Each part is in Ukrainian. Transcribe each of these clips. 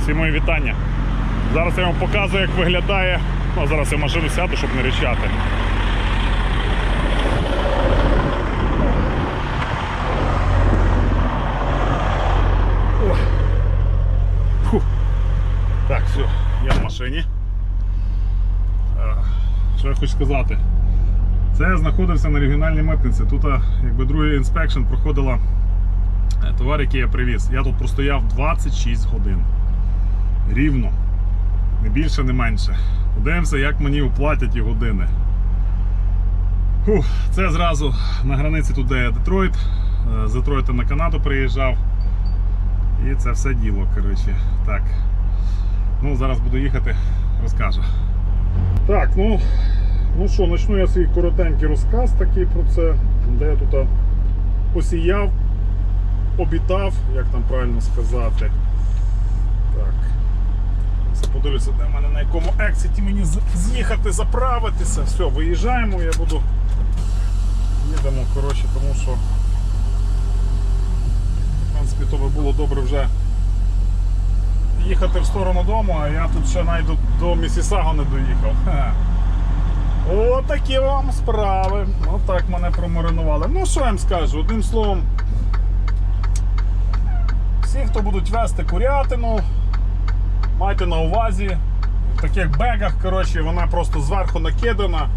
Всі мої вітання. Зараз я вам показую, як виглядає. Ну, зараз я машину сяду, щоб не ричати. Фух. Так, все, я в машині. Що я хочу сказати? Це я знаходився на регіональній митниці. Тут якби другий інспекшн проходила товар, який я привіз. Я тут простояв 26 годин. Рівно. Не більше, не менше. Подивимося, як мені оплатять ті години. Фух, це зразу на границі тут, де Детройт. Е, З Детройта на Канаду приїжджав. І це все діло, коротше. Так. Ну, зараз буду їхати, розкажу. Так, ну, ну що, почну я свій коротенький розказ такий про це, де я тут посіяв, обітав, як там правильно сказати. Так. Подивлюся, де в мене на якому екситі мені з'їхати, заправитися. Все, виїжджаємо, я буду. Їдемо, коротше, тому що. В принципі, то би було добре вже їхати в сторону дому, а я тут ще навіть до, Місісаго не доїхав. Ха. О, такі вам справи. Отак мене промаринували. Ну, що я вам скажу, одним словом. Всі, хто будуть вести курятину, майте на увазі, в таких бегах, коротше, вона просто зверху накидана.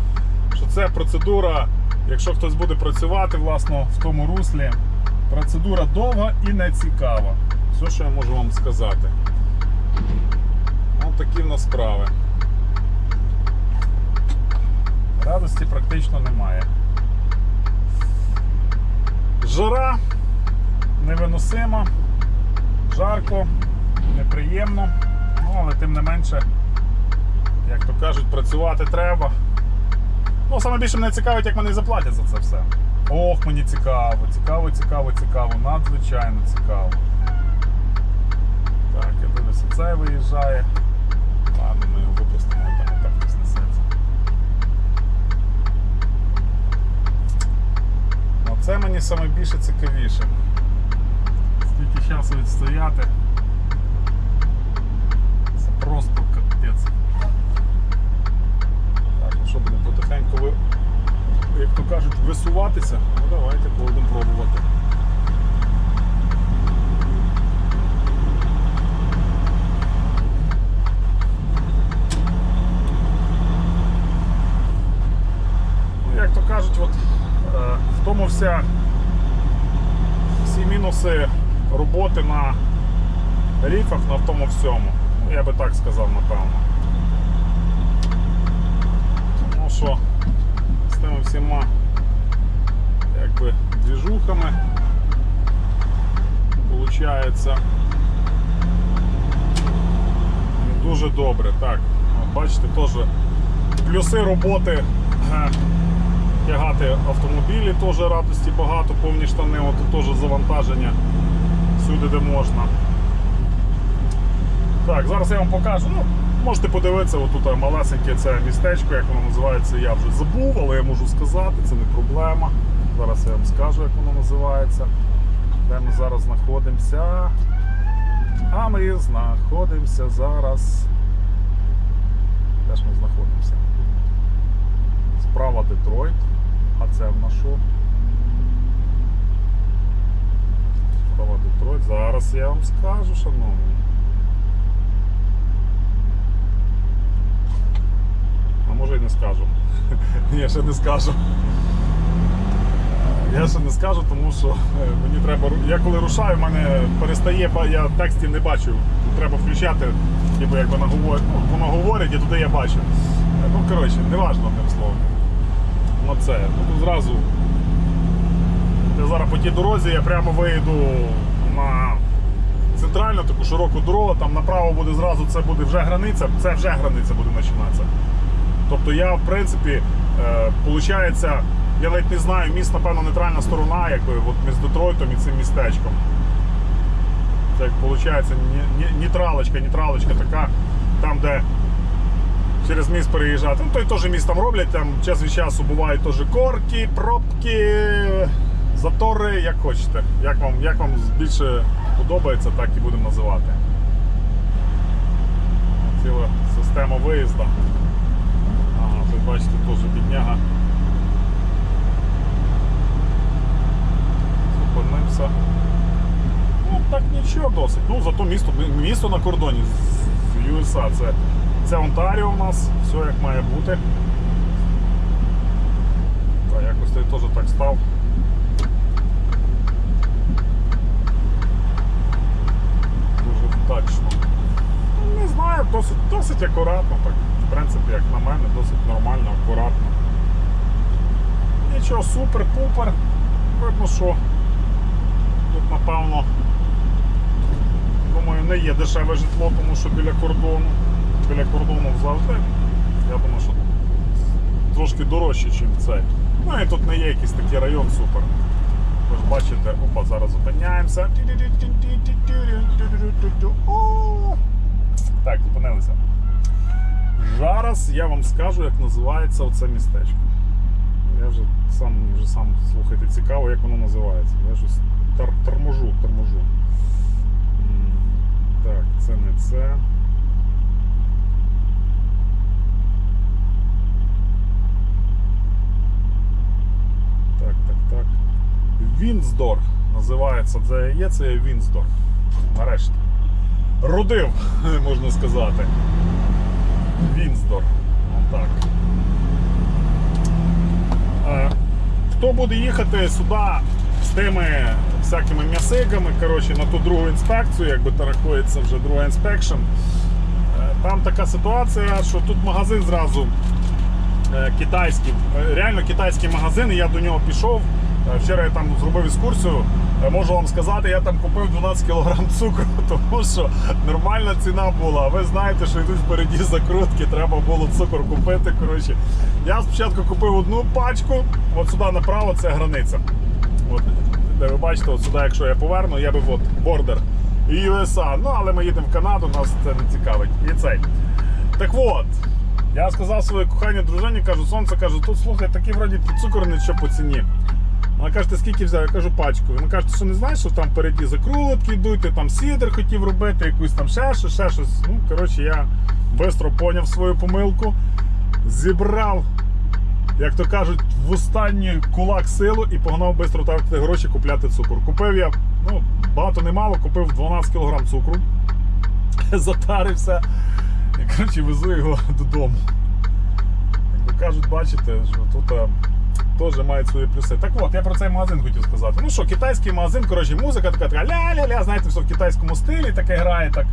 Що це процедура, якщо хтось буде працювати власно в тому руслі, процедура довга і не цікава. Все, що я можу вам сказати. Ось такі в нас справи. Радості практично немає. Жара невиносима, жарко, неприємно, ну, але тим не менше, як то кажуть, працювати треба. Ну, саме більше мене цікавить, як мене заплатять за це все. Ох, мені цікаво, цікаво, цікаво, цікаво, надзвичайно цікаво. Так, я дивлюся, це виїжджає. Ладно, ми його випустимо, там і так хтось несеться. Ну, це мені саме більше цікавіше. Стільки часу відстояти. Це просто капець. Так, ну що будемо потихеньку ви, як то кажуть, висуватися? Ну давайте будемо пробувати. Ну, як то кажуть, от, е, в тому вся всі мінуси роботи на ріфах на тому всьому. Ну, Я би так сказав, напевно. Тому що з тими всіма якби двіжухами виходить не дуже добре. Так, бачите, теж плюси роботи. Тягати автомобілі теж радості багато, повні штани, от теж завантаження всюди, де можна. Так, зараз я вам покажу. Ну, можете подивитися, отут малесеньке це містечко, як воно називається, я вже забув, але я можу сказати, це не проблема. Зараз я вам скажу, як воно називається. Де ми зараз знаходимося. А ми знаходимося зараз. Де ж ми знаходимося? Справа Детройт. А це в нас? Справа Детройт. Зараз я вам скажу, шановні. А може і не скажу. Ні, ще не скажу. Я ще не скажу, тому що е, мені треба. Я коли рушаю, в мене перестає, я текстів не бачу. Тут треба включати, ніби як вона говорить, ну, воно говорить, і туди я бачу. Е, Ну, коротше, неважно одним словом. Ну це. Ну, тут зразу. Я зараз по тій дорозі я прямо виїду на центральну таку широку дорогу, там направо буде зразу, це буде вже границя, це вже границя буде починатися. Тобто я, в принципі, е, я навіть не знаю, міст, напевно, нейтральна сторона, якби от між Детройтом і цим містечком. Це як виходить, ні- ні- нейтралочка, нейтралочка така, там, де через міст переїжджати. Ну, той теж міст там роблять, там час від часу бувають теж корки, пробки, затори, як хочете. Як вам, як вам більше подобається, так і будемо називати. ціла система виїзду. Ага, тут бачите, теж бідняга. Зупинився. Ну, так нічого досить. Ну, зато місто, місто на кордоні з USA. Це, це Онтаріо у нас, все як має бути. Та якось ти теж так став. Дуже вдачно. Ну, Не знаю, досить, акуратно, так. В принципі, як на мене, досить нормально, акуратно. Нічого супер-пупер. Видно, що тут, напевно, думаю, не є дешеве житло, тому що біля кордону. Біля кордону завжди. Я думаю, що трошки дорожче, ніж цей. Ну і тут не є якийсь такий район супер. Ви ж бачите, опа, зараз зупиняємося. Так, зупинилися. Зараз я вам скажу, як називається оце містечко. Я вже сам, вже сам слухайте, цікаво, як воно називається. Я щось тар, торможу, торможу. Так, це не це. Так, так, так. Вінздор називається. Це є, це є Вінздор. Нарешті. Родив, можна сказати. Вінздор. Отак. Е, Хто буде їхати сюди з тими всякими м'ясиками, коротше, на ту другу інспекцію, якби то рахується вже друга інспекшн, е, там така ситуація, що тут магазин зразу е, китайський, реально китайський магазин, і я до нього пішов. Е, Вчора я там зробив екскурсію. Е, Можу вам сказати, я там купив 12 кг цукру, тому що нормальна ціна була. Ви знаєте, що йдуть впереді закрутки, треба було цукор купити. Коротше, я спочатку купив одну пачку, от сюди направо це границя. От, де ви бачите, от сюди, якщо я поверну, я би от бордер і USA. Ну, але ми їдемо в Канаду, нас це не цікавить. І цей. Так от, я сказав своїй коханій дружині, кажу, сонце, кажу, тут слухай, такий вроді цукор що по ціні. Вона каже, скільки взяв? Я кажу, пачку. Вона каже, що не знаєш, що там впереді закрутки йдуть, ти там сідер хотів робити, якусь там ще щось, ще щось. Ну, коротше, я швидко поняв свою помилку, зібрав, як то кажуть, в останній кулак силу і погнав швидко тратити гроші купляти цукор. Купив я, ну, багато не мало, купив 12 кг цукру, затарився і коротше, везу його додому. Як кажуть, бачите, що тут. Теж мають свої плюси. Так от, я про цей магазин хотів сказати. Ну що, китайський магазин, коротше, музика така така ля-ля-ля, знаєте, все в китайському стилі таке грає. так.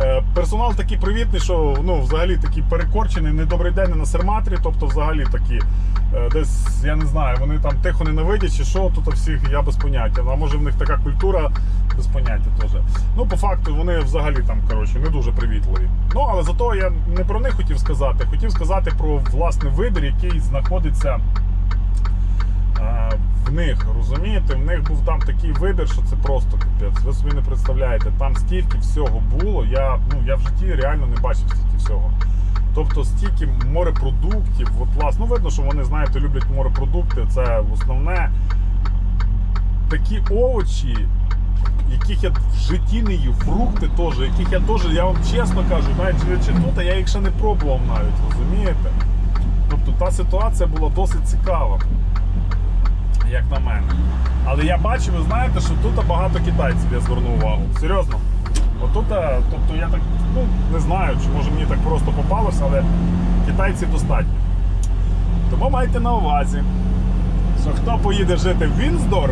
Е, Персонал такий привітний, що ну, взагалі такий перекорчений, не добрий день не на серматрі, тобто взагалі такі. е, Десь, я не знаю, вони там тихо ненавидять чи що, тут всіх я без поняття. А може в них така культура без поняття теж. Ну, по факту, вони взагалі там, коротше, не дуже привітливі. Ну, але зато я не про них хотів сказати, хотів сказати про власне вибір, який знаходиться них, розумієте, в них був там такий вибір, що це просто капець. Ви собі не представляєте, там стільки всього було. Я, ну, я в житті реально не бачив стільки всього. Тобто стільки морепродуктів, от власне, ну видно, що вони, знаєте, люблять морепродукти. Це основне такі овочі, яких я в житті не їв, фрукти теж, яких я теж, я вам чесно кажу, навіть живучи тут, я їх ще не пробував навіть, розумієте? Тобто та ситуація була досить цікава як на мене. Але я бачу, ви знаєте, що тут багато китайців, я звернув увагу. Серйозно. Отут, е, тобто я так, ну, не знаю, чи може мені так просто попалося, але китайців достатньо. Тому майте на увазі, що хто поїде жити в Вінздор,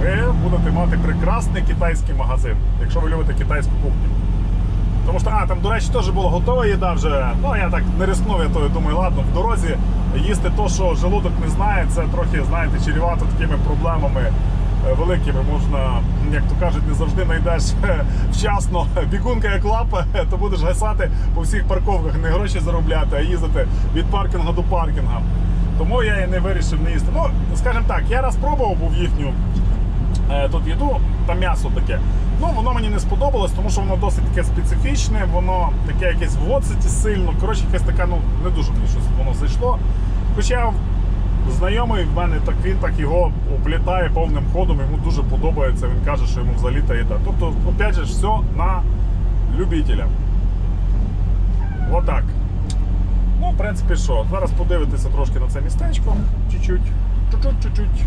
ви будете мати прекрасний китайський магазин, якщо ви любите китайську кухню. Тому що, а, там, до речі, теж була готова їда вже. Ну, я так не рискнув, я то думаю, ладно, в дорозі їсти то, що желудок не знає, це трохи, знаєте, чрівато такими проблемами е, великими. Можна, як то кажуть, не завжди знайдеш вчасно бігунка як лапа, то будеш гасати по всіх парковках, не гроші заробляти, а їздити від паркінгу до паркінга. Тому я і не вирішив не їсти. Ну, скажімо так, я раз пробував був їхню е, тут їду, там м'ясо таке. Ну, воно мені не сподобалось, тому що воно досить таке специфічне, воно таке якесь в оцеті сильно. Коротше, якесь таке, ну, не дуже мені щось воно зайшло. Хоча знайомий в мене так він так його облітає повним ходом, йому дуже подобається, він каже, що йому взагалі та їда. Тобто, опять же, все на любителя. Отак. Ну, в принципі, що? Зараз подивитися трошки на це містечко. Чуть-чуть. Чуть-чуть,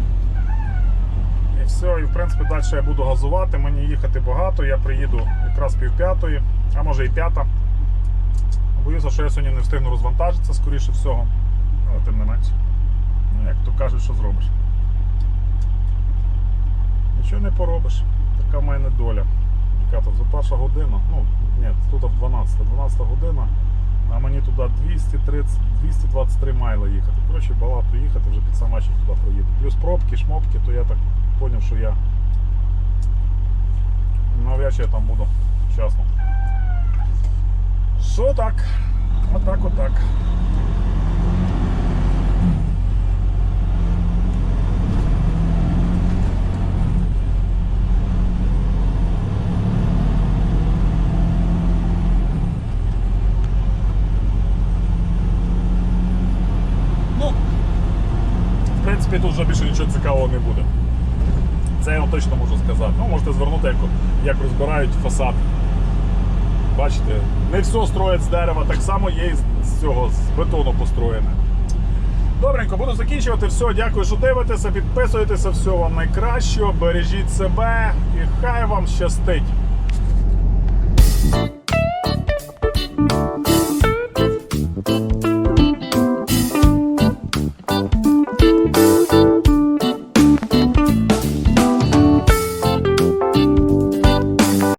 все, і в принципі далі я буду газувати. Мені їхати багато. Я приїду якраз пів п'ятої, а може і п'ята. Боюся, що я сьогодні не встигну розвантажитися, скоріше всього. Але тим не менше. Ну, як то кажуть, що зробиш. Нічого не поробиш. Така в мене доля. Яка то за перша година. Ну, ні, тут в 12, 12 година. А мені туди 230, 223 майла їхати. Коротше, багато їхати, вже під сам вечір туди проїду. Плюс пробки, шмопки, то я так зрозумів, що я навряд чи я там буду вчасно. Що так? Отак, отак. Ну, в принципі, тут вже більше нічого цікавого не буде. Це я вам точно можу сказати. Ну, можете звернути, як, як розбирають фасад. Бачите, не все строять з дерева, так само є і з- цього, з бетону построєне. Добренько, буду закінчувати. Все, дякую, що дивитеся, підписуєтеся, все вам найкращого, бережіть себе і хай вам щастить.